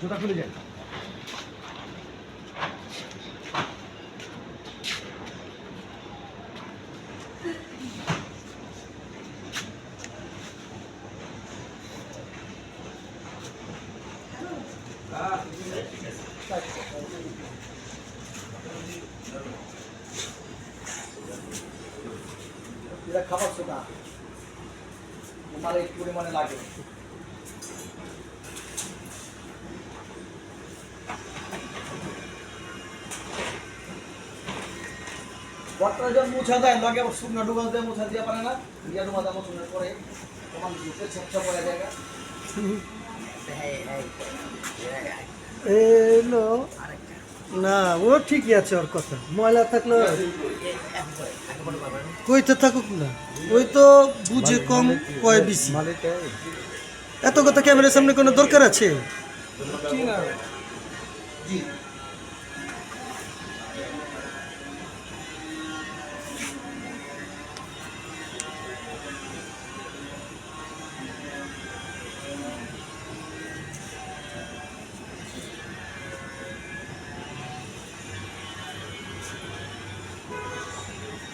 জুতা খুলে যায় এটা খাবার সোটা মানে একটু পরিমাণে লাগে। বর্তমানে যখন মুছা দেয় লগে আবার শুকনো ডুবা দিয়ে মুছা দিয়ে পারে না। ইয়া ডুবা দেওয়া তখন ছেপছা পড়ে জায়গা এলো না। ও ঠিকই আছে ওর কথা। ময়লা থাকলে কইতে থাকুক না। ওই তো বুঝে কম কয় বেশি এত কথা ক্যামেরার সামনে কোনো দরকার আছে?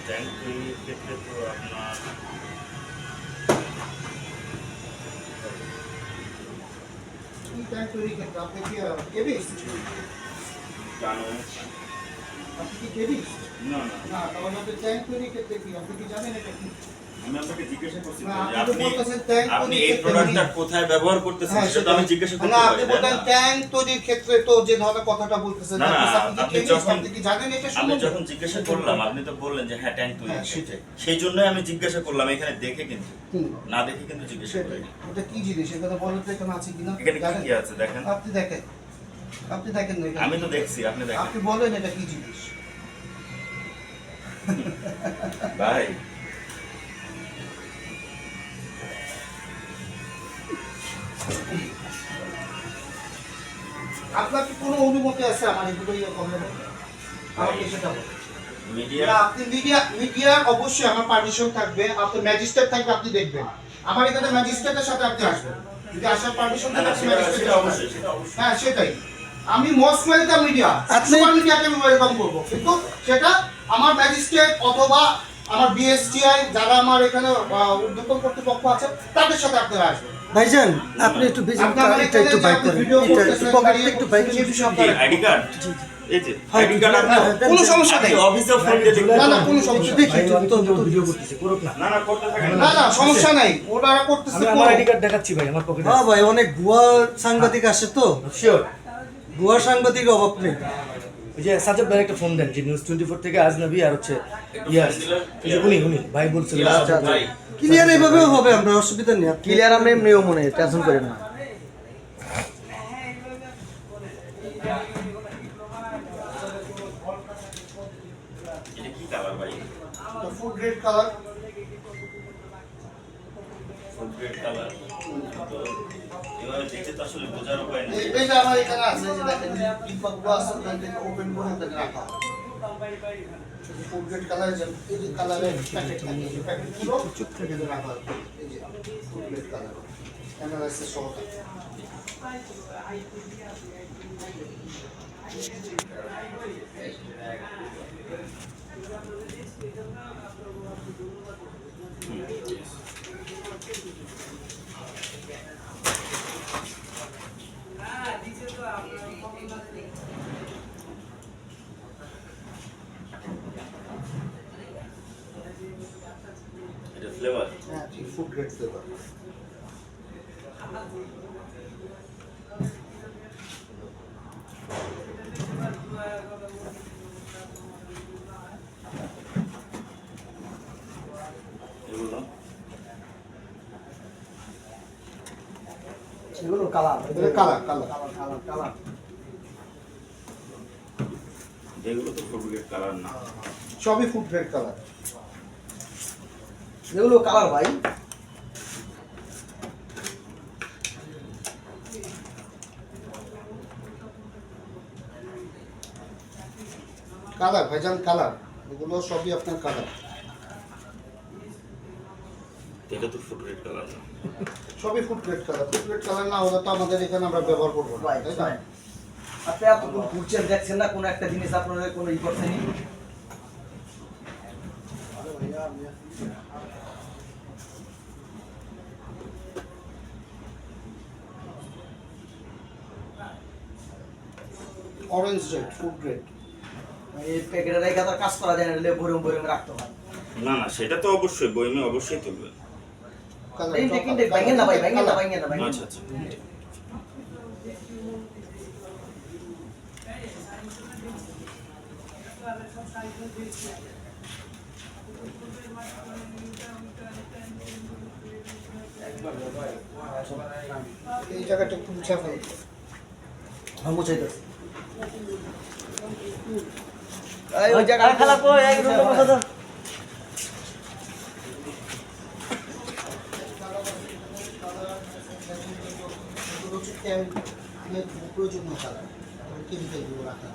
ট্যাঙ্ক ক্ষেত্রে তো আপনার আপনি কি জানেন এটা কি? আমি আপনাকে জিজ্ঞাসা করছি আপনি তো আপনি বলতেছেন ট্যাঙ্ক আপনি তৈরির এই প্রোডাক্টটা কোথায় ব্যবহার করতেছেন সেটা তো আমি জিজ্ঞাসা করতে না আপনি পারি তাই বলতেন না? ট্যাঙ্ক তৈরির ক্ষেত্রে তো যে ধরনের কথাটা বলতেছেন না, না, আপনি কি আপনি কেবিস যখন- জানেন এটা আমি যখন জিজ্ঞাসা করলাম আপনি তো বললেন যে হ্যাঁ ট্যাঙ্ক তৈরি সেই জন্যই আমি জিজ্ঞাসা করলাম এখানে দেখে কিন্তু। না দেখে কিন্তু জিজ্ঞাসা করি কি জিনিস? এখানে আছে কিনা? এখানে কি জানেন? কি আছে দেখেন? আপনি দেখেন। আপনি দেখেন আমি তো দেখছি আপনি দেখেন। আপনি বলেন এটা কি জিনিস? ভাই আপনার কি কোনো অনুমতি আছে আমার এগুলো আমাকে সেটা বলুন। মিডিয়া? আপনি মিডিয়া মিডিয়ার অবশ্যই আমার পারমিশন থাকবে। আপনি ম্যাজিস্ট্রেট থাকবে আপনি দেখবেন। আমার এখানে ম্যাজিস্ট্রেটের সাথে আপনি আসবেন। যদি আসার পারমিশন থাকে আপনি সেটা ম্যাজিস্ট্রেটের সেটা সাথে অবশ্যই আসবেন। সেটা অবশ্যই। হ্যাঁ সেটাই। আমি মোস্ট ওয়েলকাম মিডিয়া সুপার মিডিয়াকে আমি ওয়েলকাম করব। কিন্তু সেটা আমার ম্যাজিস্ট্রেট অথবা আমার বিএসটিআই যারা আমার এখানে আহ, উদ্যোতন কর্তৃপক্ষ আছে তাদের সাথে আপনারা আসবেন। ভাইজান আপনি একটু বেশি আপনি এটা একটু বাইক করেন। ভিডিও এটা করতেছেন, পকেট একটু এই বিষয়ে আইডি কার্ড? এই যে আইডি কার্ড কোনো সমস্যা নেই। অফিসে ফোন দিয়ে দেখতে না না কোনো সমস্যা দেখি তো তো ভিডিও না। না করতে থাকেন না। না সমস্যা নাই। ওনারা করতেছে আমি আমার আইডি কার্ড দেখাচ্ছি ভাই আমার পকেটে হ্যাঁ ভাই অনেক ভুয়া সাংবাদিক আসে তো। শিওর ভুয়া সাংবাদিক অভাব নেই। ওই যে সাজব ভাই একটা ফোন দেন যে নিউজ টোয়েন্টি ফোর থেকে আজনবী আর হচ্ছে ইয়াস যে উনি উনি ভাই বলছিল ক্লিয়ার এইভাবেও হবে আমরা অসুবিধা নেই। ক্লিয়ার আমরা এমনিও মনে টেনশন করেন না। Food grade colour food grade colour এভাবে দেখে তো আসলে বোঝার উপায় নেই। কালারের প্যাকেট থাকে, এই প্যাকেটগুলো চুপ রাখা হয়। এই ফ্লেভার হ্যাঁ ফুড গ্রেড ফ্লেভার এগুলো colour colour colour colour colour এগুলো তো ফুড গ্রেড কালার না। সবই ফুড গ্রেড কালার এগুলো কালার ভাই। কালার ভাইজান কালার এগুলো সবই আপনার কালার এটা তো ফুড রেড কালার সবই food grade colour food grade colour না হলে তো আমাদের এখানে আমরা ব্যবহার করব তাই না আপনি এতদূর ঘুরছেন দেখছেন না কোনো একটা জিনিস আপনাদের কোনো ই করছেনি অরেঞ্জ রেড ফুড গ্রেড এই প্যাকেটে রেখে তো কাজ করা যায় না লে ভরে ভরে রাখতে হয়। না না সেটা তো অবশ্যই বইমে অবশ্যই তুলবে। ইনটেক ইনটেক ভাঙেন না ভাই না না ভাঙেন আচ্ছা আচ্ছা। এই জায়গাটা একটু মুছে ফেলুন হ্যাঁ মুছাই দাও এই ওই জায়গা খেলা রুমে বসে দাও রাখা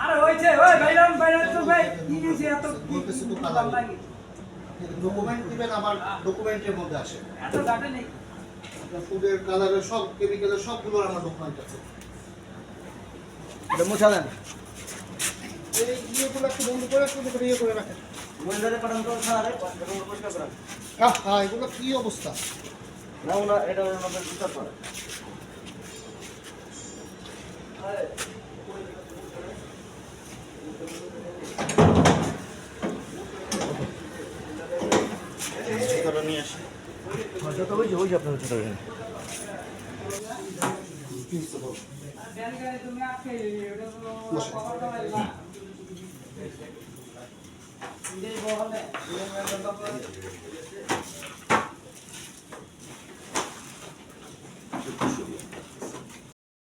আরে হয়েছে ওই ভাইরাম ভাইরাম তো ভাই কি দিয়েছে এত বলতেছি তো কালার ডকুমেন্ট দিবেন আমার ডকুমেন্টের মধ্যে আসে। ফুডের কালারের সব কেমিক্যালের সবগুলোর আমার ডকুমেন্ট আছে। এটা মুছা দেন। এই ইয়েগুলো একটু বন্ধ করে একটু করে ইয়ে করে রাখেন। মহিলাদের পাঠান তো ছাড়া রে পরিষ্কার করা হ্যাঁ হ্যাঁ এগুলো কি অবস্থা? না ওনা এটা বিচার করে ওই যে ওই যে আপনার ছোট ব্যান গাড়ি